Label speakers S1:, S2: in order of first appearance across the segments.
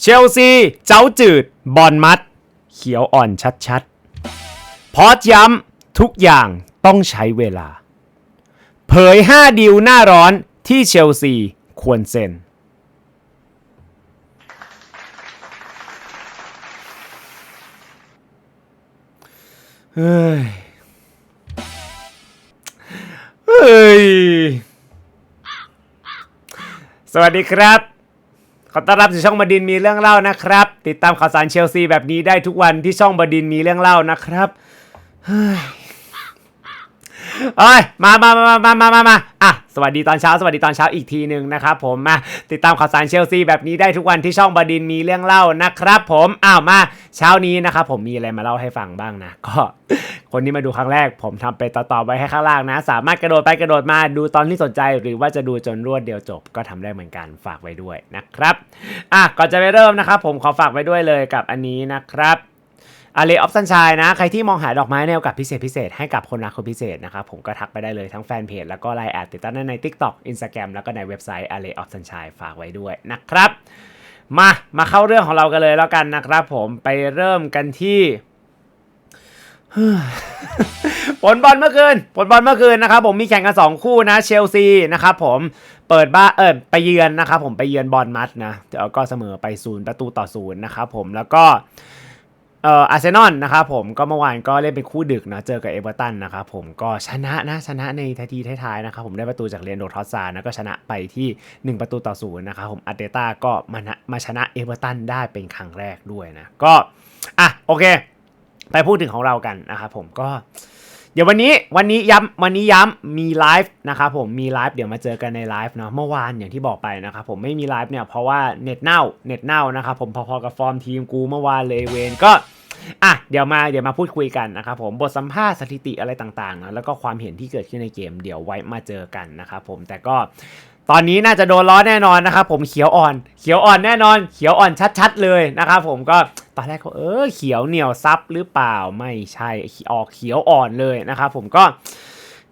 S1: เชลซี เจ้าจืด บอลมัด เขียวอ่อนชัดๆ พอสย้ำ ทุกอย่างต้องใช้เวลา เผย 5 ดิวหน้าร้อนที่เชลซีควรเซ็นเฮ้ย เฮ้ย สวัสดีครับ ขอต้อนรับสู่ช่องบดินมีเรื่องเล่านะครับ ติดตามข่าวสารเชลซีแบบนี้ได้ทุกวันที่ช่องบดินมีเรื่องเล่านะครับเฮ้ยมามามามามามามาอะ วัสดีตอนเช้าสวัสดีตอนเช้าอีกทีหนึ่งนะครับผมมาติดตามข่าวสารเชลซีแบบนี้ได้ทุกวันที่ช่องบดินมีเรื่องเล่านะครับผมอ้าวมาเช้านี้นะครับผมมีอะไรมาเล่าให้ฟังบ้างนะก็คนที่มาดูครั้งแรก ผมทำไปต่อๆไว้ให้ข้างล่างนะ สามารถกระโดดไปกระโดดมาดูตอนที่สนใจ หรือว่าจะดูจนรวดเดียวจบ ก็ทำได้เหมือนกันฝากไว้ด้วยนะครับอะก่อนจะไปเริ่มนะครับผมขอฝากไว้ด้วยเลยกับอันนี้นะครับ อารีออฟซันชายนะ ใครที่มองหาดอกไม้แนวกับพิเศษพิเศษให้กับคนรักคนพิเศษนะครับ ผมก็ทักไปได้เลยทั้งแฟนเพจแล้วก็ไลน์แอดติดตั้งได้ใน TikTok Instagram แล้วก็ในเว็บไซต์ a r r a y of Sunshine ฝากไว้ด้วยนะครับ มามาเข้าเรื่องของเรากันเลยแล้วกันนะครับผมไปเริ่มกันที่ผลบอลเมื่อคืนผลบอลเมื่อคืนนะครับผมมีแข่งกัน 2 คู่นะเชลซีนะครับผมเปิดบ้าเออไปเยือนนะครับผมไปเยือนบอลมัดนะแล้วก็เสมอไปศูนย์ประตูต่อศูนย์นะครับผมแล้วก็ เอ่ออาร์เซนอลนะครับผมก็เมื่อวานก็เล่นเป็นคู่ดึกนะเจอกับเอเวอร์ตันนะครับผมก็ชนะนะชนะในทัทีท้ายๆนะครับผมได้ประตูจากเรนโดทอสซานะก็ชนะไปที่ 1 ประตูต่อศูนย์นะครับผมอาร์เตต้าก็มานะมาชนะเอเวอร์ตันได้เป็นครั้งแรกด้วยนะก็อะโอเค ไปพูดถึงของเรากันนะครับผมก็ ดี๋ยววันนี้วันนี้ย้ำวันนี้ย้ำมีไลฟ์นะครับผมมีไลฟ์เดี๋ยวมาเจอกันในไลฟ์เนาะเมื่อวานอย่างที่บอกไปนะครับผมไม่มีไลฟ์เนี่ยเพราะว่าเน็ตเน่าเน็ตเน่านะครับผมพอๆกับฟอร์มทีมกูเมื่อวานเลยเวนก็ อะเดี๋ยวมาเดี๋ยวมาพูดคุยกันนะครับผมบทสัมภาษณ์สถิติอะไรต่างๆนะแล้วก็ความเห็นที่เกิดขึ้นในเกมเดี๋ยวไว้มาเจอกันนะครับผมแต่ก็ตอนนี้น่าจะโดนล้อแน่นอนนะครับผมเขียวอ่อน เขียวอ่อนแน่นอน เขียวอ่อนชัด ๆ เลยนะครับผมก็ตอนแรกก็เออเขียวเหนียวซับหรือเปล่าไม่ใช่ออกเขียวอ่อนเลยนะครับผมก็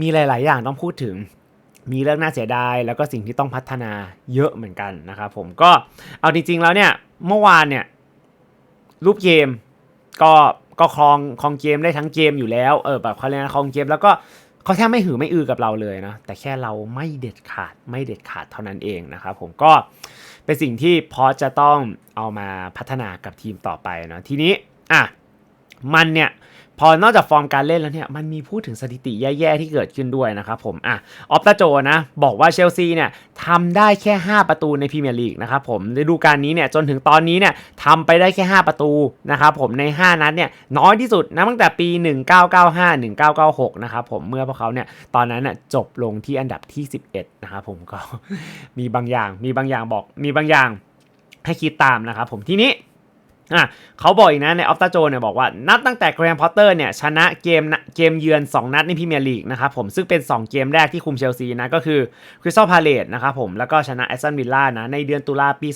S1: มีหลาย ๆ อย่างต้องพูดถึงมีเรื่องน่าเสียดายแล้วก็สิ่งที่ต้องพัฒนาเยอะเหมือนกันนะครับผมก็เอาจริง ๆ แล้วเนี่ยเมื่อวานเนี่ยรูปเกม ก็ก็ครองครองเกมได้ทั้งเกมอยู่แล้วเออแบบเขาเรียกนะครองเกมแล้วก็เขาแทบไม่หือไม่อือกับเราเลยนะแต่แค่เราไม่เด็ดขาดไม่เด็ดขาดเท่านั้นเองนะครับผมก็เป็นสิ่งที่พอจะต้องเอามาพัฒนากับทีมต่อไปเนาะทีนี้อะมันเนี่ย พอนอกจากฟอร์มการเล่นแล้วเนี่ยมันมีพูดถึงสถิติแย่ๆที่เกิดขึ้นด้วยนะครับผมอะออฟตาโจนะบอกว่าเชลซีเนี่ยทำได้แค่ 5 ประตูในพรีเมียร์ลีกนะครับผมฤดูกาลนี้เนี่ยจนถึงตอนนี้เนี่ยทำไปได้แค่ 5 ประตูนะครับผมใน 5 นัดเนี่ยน้อยที่สุดนะตั้งแต่ปี 1995 1996 นะครับผมเมื่อพวกเขาเนี่ยตอนนั้นน่ะจบลงที่อันดับที่ 11 นะครับผมก็มีบางอย่างมีบางอย่างบอกมีบางอย่างให้คิดตามนะครับผมทีนี้ อะเขาบอกอีกนะในออฟตาโจเนี่ยบอกว่านับตั้งแต่แกรมพอตเตอร์เนี่ยชนะเกมเกมเยือน 2 นัดในพรีเมียร์ลีกนะครับผมซึ่งเป็น 2 เกมแรกที่คุมเชลซีนะก็คือคริสตัลพาเลตนะครับผมแล้วก็ชนะแอสตันวิลล่านะในเดือนตุลาปี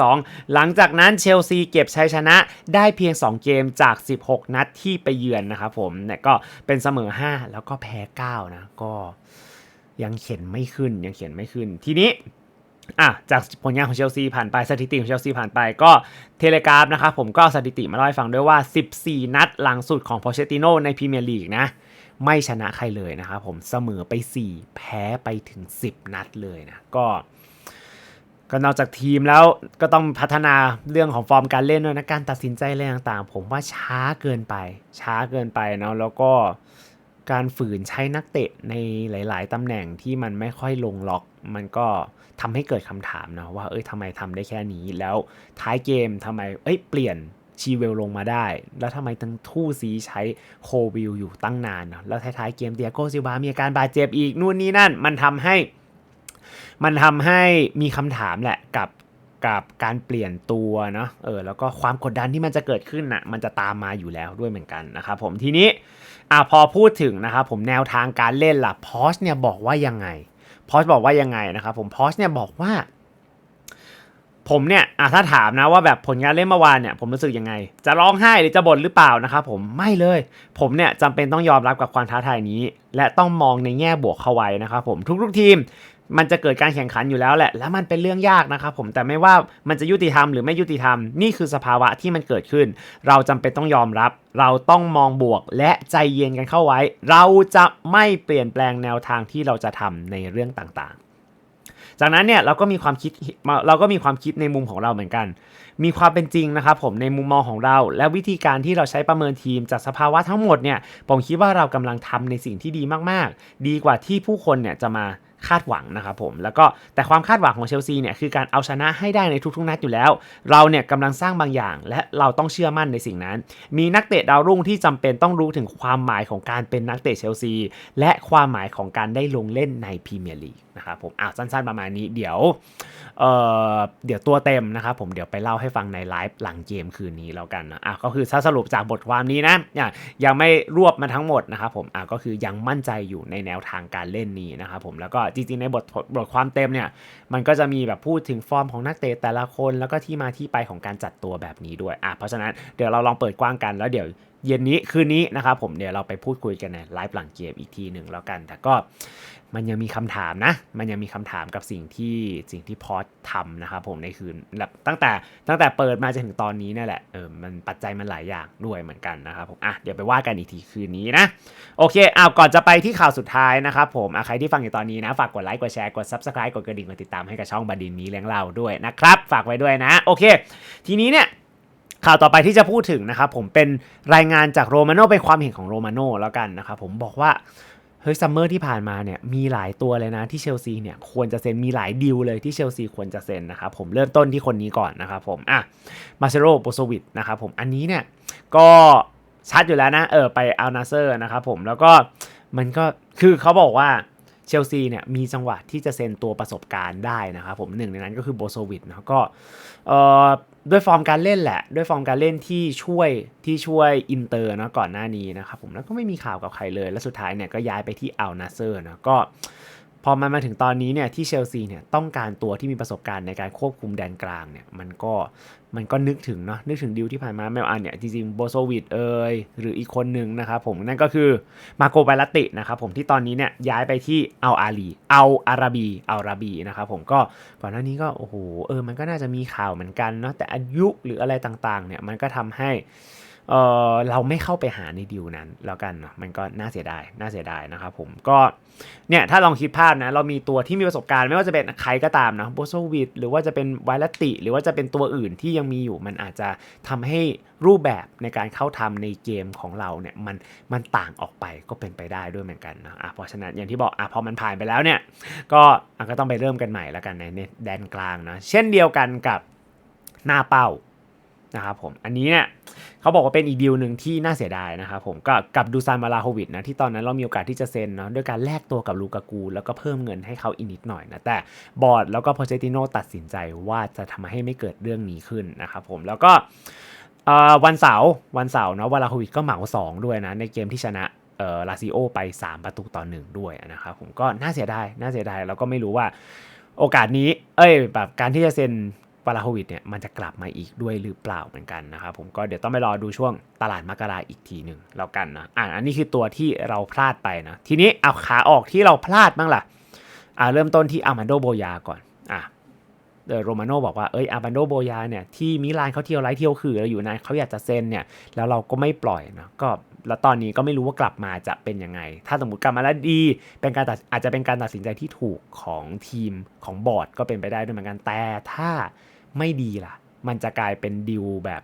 S1: 2022 หลังจากนั้นเชลซีเก็บชัยชนะได้เพียง 2 เกมจาก 16 นัดที่ไปเยือนนะครับผมเนี่ยก็เป็นเสมอ 5 แล้วก็แพ้ 9 นะก็ยังเขียนไม่ขึ้นยังเขียนไม่ขึ้นทีนี้ อะจากผลงานของเชลซีผ่านไปสถิติของเชลซีผ่านไปก็เทเลกราฟนะครับผมก็สถิติมาเล่าให้ฟังด้วยว่า 14 นัดหลังสุดของพอเชติโนในพรีเมียร์ลีกนะ ไม่ชนะใครเลยนะครับผมเสมอไป 4 แพ้ไปถึง 10 นัดเลยนะ ก็ก็นอกจากทีมแล้วก็ต้องพัฒนาเรื่องของฟอร์มการเล่นด้วยนะการตัดสินใจอะไรต่างๆ ผมว่าช้าเกินไป ช้าเกินไปเนาะแล้วก็การฝืนใช้นักเตะในหลาย ๆตำแหน่งที่มันไม่ค่อยลงล็อก มันก็ ทำให้เกิดคำถามนะว่าเอ้ยทำไมทำได้แค่นี้ แล้วท้ายเกมทำไมเอ้ยเปลี่ยนชีเวลลงมาได้ แล้วทำไมทั้งทู่ซีใช้โควิลอยู่ตั้งนานนะแล้วท้ายๆเกมเดียโกซิลบามีอาการบาดเจ็บอีกนู่นนี่นั่น มันทำให้ มันทำให้มีคำถามแหละกับกับการเปลี่ยนตัวเนาะเออแล้วก็ความกดดันที่มันจะเกิดขึ้นน่ะมันจะตามมาอยู่แล้วด้วยเหมือนกันนะครับผมทีนี้อะพอพูดถึงนะครับผมแนวทางการเล่นล่ะพอสเนี่ยบอกว่ายังไง พอสบอกว่ายังไงนะครับผมพอสเนี่ยบอกว่า ผมเนี่ยอะถ้าถามนะว่าแบบผลงานเล่นเมื่อวานเนี่ยผมรู้สึกยังไง จะร้องไห้หรือจะบ่นหรือเปล่านะครับผมไม่เลย ผมเนี่ยจำเป็นต้องยอมรับกับความท้าทายนี้ และต้องมองในแง่บวกเข้าไว้นะครับผมทุกๆทีม มันจะเกิดการแข่งขันอยู่แล้วแหละ แล้วมันเป็นเรื่องยากนะครับผมแต่ไม่ว่ามันจะยุติธรรมหรือไม่ยุติธรรมนี่คือสภาวะที่มันเกิดขึ้น เราจำเป็นต้องยอมรับ เราต้องมองบวกและใจเย็นกันเข้าไว้ เราจะไม่เปลี่ยนแปลงแนวทางที่เราจะทำในเรื่องต่างๆ จากนั้นเนี่ยเราก็มีความคิดเราก็มีความคิดในมุมของเราเหมือนกัน มีความเป็นจริงนะครับผมในมุมมองของเรา และวิธีการที่เราใช้ประเมินทีมจากสภาวะทั้งหมดเนี่ยผมคิดว่าเรากำลังทำในสิ่งที่ดีมากๆ ดีกว่าที่ผู้คนเนี่ยจะมา คาดหวังนะครับผมแล้วก็แต่ความคาดหวังของเชลซีเนี่ยคือการเอาชนะให้ได้ในทุกๆนัดอยู่แล้ว เราเนี่ยกำลังสร้างบางอย่าง และเราต้องเชื่อมั่นในสิ่งนั้น มีนักเตะดาวรุ่งที่จำเป็นต้องรู้ถึงความหมายของการเป็นนักเตะเชลซีและความหมายของการได้ลงเล่นในพรีเมียร์ลีกนะครับผมอะสั้นๆประมาณนี้เดี๋ยวเอ่อเดี๋ยวตัวเต็มนะครับผมเดี๋ยวไปเล่าให้ฟังในไลฟ์หลังเกมคืนนี้แล้วกันนะอะก็คือถ้าสรุปจากบทความนี้นะอะยังไม่รวบมาทั้งหมดนะครับผมอะก็คือยังมั่นใจอยู่ในแนวทางการเล่นนี้นะครับผมแล้วก็จริงๆในบทบทความเต็มเนี่ยมันก็จะมีแบบพูดถึงฟอร์มของนักเตะแต่ละคน แล้วก็ที่มาที่ไปของการจัดตัวแบบนี้ด้วยอะเพราะฉะนั้นเดี๋ยวเราลองเปิดกว้างกันแล้วเดี๋ยว เย็นนี้คืนนี้นะครับผมเดี๋ยวเราไปพูดคุยกันในไลฟ์หลังเกมอีกทีหนึ่งแล้วกัน แต่ก็มันยังมีคำถามนะ มันยังมีคำถามกับสิ่งที่สิ่งที่พอดทำนะครับผมในคืนแบบตั้งแต่ตั้งแต่เปิดมาจนถึงตอนนี้นี่แหละเออมันปัจจัยมันหลายอย่างด้วยเหมือนกันนะครับผมอะเดี๋ยวไปว่ากันอีกทีคืนนี้นะ โอเคเอาก่อนจะไปที่ข่าวสุดท้ายนะครับผมอะใครที่ฟังอยู่ตอนนี้นะฝากกดไลค์กดแชร์กด subscribe กดกระดิ่งกดติดตามให้กับช่องบดินนี้เลี้ยงเราด้วยนะครับฝากไว้ด้วยนะ โอเค ทีนี้เนี่ย ข่าวต่อไปที่จะพูดถึงนะครับผมเป็นรายงานจากโรมาโน่เป็นความเห็นของโรมาโน่แล้วกันนะครับผมบอกว่าเฮ้ยซัมเมอร์ที่ผ่านมาเนี่ยมีหลายตัวเลยนะที่เชลซีเนี่ยควรจะเซ็นมีหลายดีลเลยที่เชลซีควรจะเซ็นนะครับผมเริ่มต้นที่คนนี้ก่อนนะครับผมอะมาเซโรโบโซวิดนะครับผมอันนี้เนี่ยก็ชัดอยู่แล้วนะเออไปอัลนาเซอร์นะครับผมแล้วก็มันก็คือเขาบอกว่า เชลซีเนี่ยมีจังหวะที่จะเซ็นตัวประสบการณ์ได้นะครับผมหนึ่งในนั้นก็คือโบโซวิดนะก็เอ่อด้วยฟอร์มการเล่นแหละ ด้วยฟอร์มการเล่นที่ช่วยที่ช่วยอินเตอร์นะก่อนหน้านี้นะครับผมแล้วก็ไม่มีข่าวกับใครเลย แล้วสุดท้ายเนี่ยก็ย้ายไปที่อัลนาเซอร์นะก็ พอมันมาถึงตอนนี้เนี่ยที่เชลซีเนี่ยต้องการตัวที่มีประสบการณ์ในการควบคุมแดนกลางเนี่ยมันก็มันก็นึกถึงเนาะนึกถึงดิวที่ผ่านมาแมวอันเนี่ยจริงๆโบโซวิดเอยหรืออีกคนหนึ่งนะครับผมนั่นก็คือมาโกไบลตินะครับผมที่ตอนนี้เนี่ยย้ายไปที่อัลอาลีอัลอาราบีอัลราบีนะครับผมก็ก่อนหน้านี้ก็โอ้โหเออมันก็น่าจะมีข่าวเหมือนกันเนาะแต่อายุหรืออะไรต่างๆเนี่ยมันก็ทำให้ เออเราไม่เข้าไปหาในดิวนั้นแล้วกันเนาะมันก็น่าเสียดายน่าเสียดายนะครับผมก็เนี่ยถ้าลองคิดภาพนะเรามีตัวที่มีประสบการณ์ไม่ว่าจะเป็นใครก็ตามนะโบโซวิดหรือว่าจะเป็นไวรัติ หรือว่าจะเป็นตัวอื่นที่ยังมีอยู่ มันอาจจะทำให้รูปแบบในการเข้าทำในเกมของเราเนี่ยมันมันต่างออกไปก็เป็นไปได้ด้วยเหมือนกันนะอะเพราะฉะนั้นอย่างที่บอกอะพอมันผ่านไปแล้วเนี่ยก็ก็ต้องไปเริ่มกันใหม่แล้วกันในในแดนกลางนะเช่นเดียวกันกับหน้าเป้านะครับผมอันนี้เนี่ย เขาบอกว่าเป็นอีกดีลหนึ่งที่น่าเสียดายนะครับผมก็กับดูซานมาลาโฮวิดนะที่ตอนนั้นเรามีโอกาสที่จะเซ็นเนาะด้วยการแลกตัวกับลูกากู แล้วก็เพิ่มเงินให้เขาอีกนิดหน่อยนะแต่บอร์ดแล้วก็โพเชติโนตัดสินใจว่าจะทำให้ไม่เกิดเรื่องนี้ขึ้นนะครับผมแล้วก็วันเสาร์วันเสาร์เนาะวาลาโฮวิดก็เหมา 2 ด้วยนะในเกมที่ชนะลาซิโอไป 3 ประตูต่อหนึ่งด้วยนะครับผมก็น่าเสียดายน่าเสียดายแล้วก็ไม่รู้ว่าโอกาสนี้ เอ้ยแบบการที่จะเซ็น วาลาโฮวิดเนี่ยมันจะกลับมาอีกด้วยหรือเปล่าเหมือนกันนะครับผมก็เดี๋ยวต้องไปรอดูช่วงตลาดมกราอีกทีหนึ่งแล้วกันนะอ่าอันนี้คือตัวที่เราพลาดไปนะ ทีนี้เอาขาออกที่เราพลาดบ้างล่ะอ่าเริ่มต้นที่อามันโดโบยาก่อนอะเดอโรมาโนบอกว่าเอ้ยอามันโดโบยาเนี่ยที่มิลานเขาเที่ยวไร้เที่ยวคือแล้วอยู่นานเขาอยากจะเซ็นเนี่ยแล้วเราก็ไม่ปล่อยนะก็แล้วตอนนี้ก็ไม่รู้ว่ากลับมาจะเป็นยังไง ถ้าสมมติกลับมาแล้วดี เป็นการตัดอาจจะเป็นการตัดสินใจที่ถูกของทีมของบอร์ดก็เป็นไปได้ด้วยเหมือนกันแต่ถ้า ไม่ดีล่ะ มันจะกลายเป็นดิวแบบ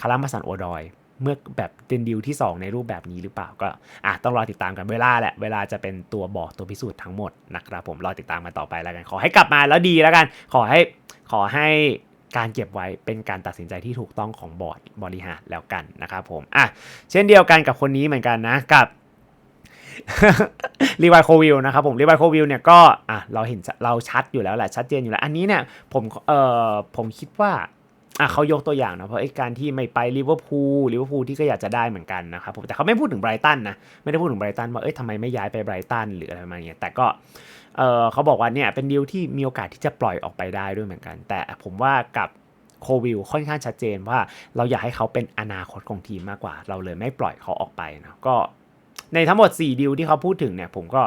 S1: คารามาสันโอดอย เมื่อแบบเป็นดิวที่ 2 ในรูปแบบนี้หรือเปล่าก็อะต้องรอติดตามกันเวลาแหละ เวลาจะเป็นตัวบอกตัวพิสูจน์ทั้งหมดนะครับผมรอติดตามมาต่อไปแล้วกัน ขอให้กลับมาแล้วดีแล้วกัน ขอให้ขอให้การเก็บไว้เป็นการตัดสินใจที่ถูกต้องของบอร์ดบริหารแล้วกันนะครับผมอะเช่นเดียวกันกับคนนี้เหมือนกันนะกับ รีวายโควิลนะครับผมรีวายโควิลเนี่ยก็อะเราเห็นเราชัดอยู่แล้วแหละชัดเจนอยู่แล้ว อันนี้เนี่ยผมเอ่อผมคิดว่าอะเขายกตัวอย่างนะเพราะไอ้การที่ไม่ไปลิเวอร์พูลลิเวอร์พูลที่ก็อยากจะได้เหมือนกันนะครับผมแต่เขาไม่พูดถึงไบรตันนะไม่ได้พูดถึงไบรตันว่าเอ้ยทำไมไม่ย้ายไปไบรตันหรืออะไรประมาณนี้แต่ก็เออเขาบอกว่าเนี่ยเป็นดีลที่มีโอกาสที่จะปล่อยออกไปได้ด้วยเหมือนกัน แต่ผมว่ากับโควิลค่อนข้างชัดเจนว่าเราอยากให้เขาเป็นอนาคตของทีมมากกว่า เราเลยไม่ปล่อยเขาออกไปนะก็ ในทั้งหมด 4ดีลที่เขาพูดถึงเนี่ยผมก็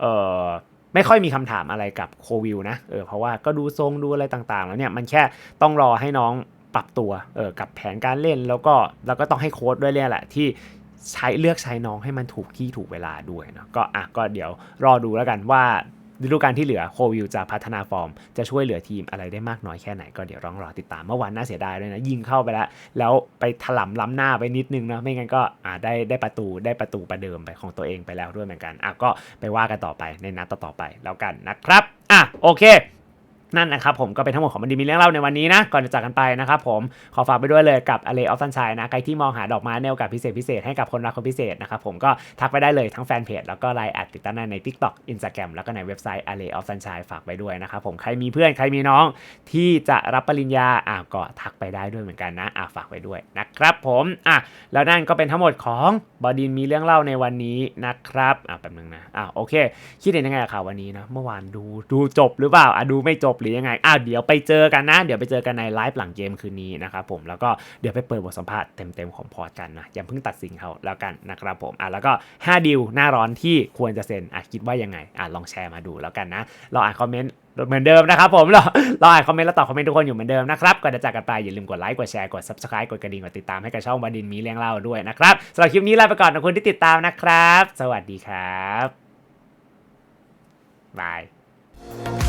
S1: เออไม่ค่อยมีคำถามอะไรกับโควิลนะเออเพราะว่าก็ดูทรงดูอะไรต่างๆ แล้วเนี่ยมันแค่ต้องรอให้น้องปรับตัวเออกับแผนการเล่นแล้วก็แล้วก็ต้องให้โค้ดด้วยเนี่ยแหละที่ใช้เลือกใช้น้องให้มันถูกที่ถูกเวลาด้วยเนาะก็อะก็เดี๋ยวรอดูแล้วกันว่า ฤดูกาลที่เหลือโควิลจะพัฒนาฟอร์ม จะช่วยเหลือทีมอะไรได้มากน้อยแค่ไหนก็เดี๋ยวร้องรอติดตามเมื่อวานน่าเสียดายด้วยนะ ยิงเข้าไปแล้ว แล้วไปถล่มล้ำหน้าไปนิดนึงนะไม่งั้นก็อ่าได้ได้ประตูได้ประตูประเดิมไปของตัวเองไปแล้วด้วยเหมือนกันอะก็ไปว่ากันต่อไปในนัดต่อๆไปแล้วกันนะครับอะโอเค นั่นนะครับผมก็เป็นทั้งหมดของมันดีมีเรื่องเล่าในวันนี้นะก่อนจะจากกันไปนะครับผมขอฝากไปด้วยเลยกับ a l l e of Sunshine นะใครที่มองหาดอกไม้แนวกับพิเศษพิเศษให้กับคนรักคนพิเศษนะครับผมก็ทักไปได้เลยทั้งแฟนเพจแล้วก็ไลน์แอดติดตั้งใน TikTok Instagram แล้วก็ในเว็บไซต์ a l l e of Sunshine ฝากไปด้วยนะครับผมใครมีเพื่อนใครมีน้องที่จะรับปริญญาอะก็ทักไปได้ด้วยเหมือนกันนะอะฝากไปด้วยนะครับผมอะแล้วนั่นก็เป็นทั้งหมดของบอดินมีเรื่องเล่าในวันนี้นะครับอะแป๊บนึงนะอะโอเค คิดเห็นยังไงกับข่าววันนี้นะเมื่อวานดูดูจบหรือเปล่าอะดูไม่จบหรือยังไงอะเดี๋ยวไปเจอกันนะ เดี๋ยวไปเจอกันในไลฟ์หลังเกมคืนนี้นะครับผมแล้วก็เดี๋ยวไปเปิดบทสัมภาษณ์เต็มๆของพอร์ตกันนะอย่าเพิ่งตัดสินเขาแล้วกันนะครับผมอะแล้วก็ 5ดิวหน้าร้อนที่ควรจะเซ็นอะคิดว่ายังไงอะลองแชร์มาดูแล้วกันนะเราอ่านคอมเมนต์เหมือนเดิมนะครับผมเราเราอ่านคอมเมนต์แล้วตอบคอมเมนต์ทุกคนอยู่เหมือนเดิมนะครับก่อนจะจากกันไปอย่าลืมกดไลค์กดแชร์กด subscribe กดกระดิ่งกดติดตามให้กับช่องบดินมีเรื่องเล่าด้วยนะครับสำหรับคลิปนี้ลาไปก่อนขอบคุณที่ติดตามนะครับ สวัสดีครับบาย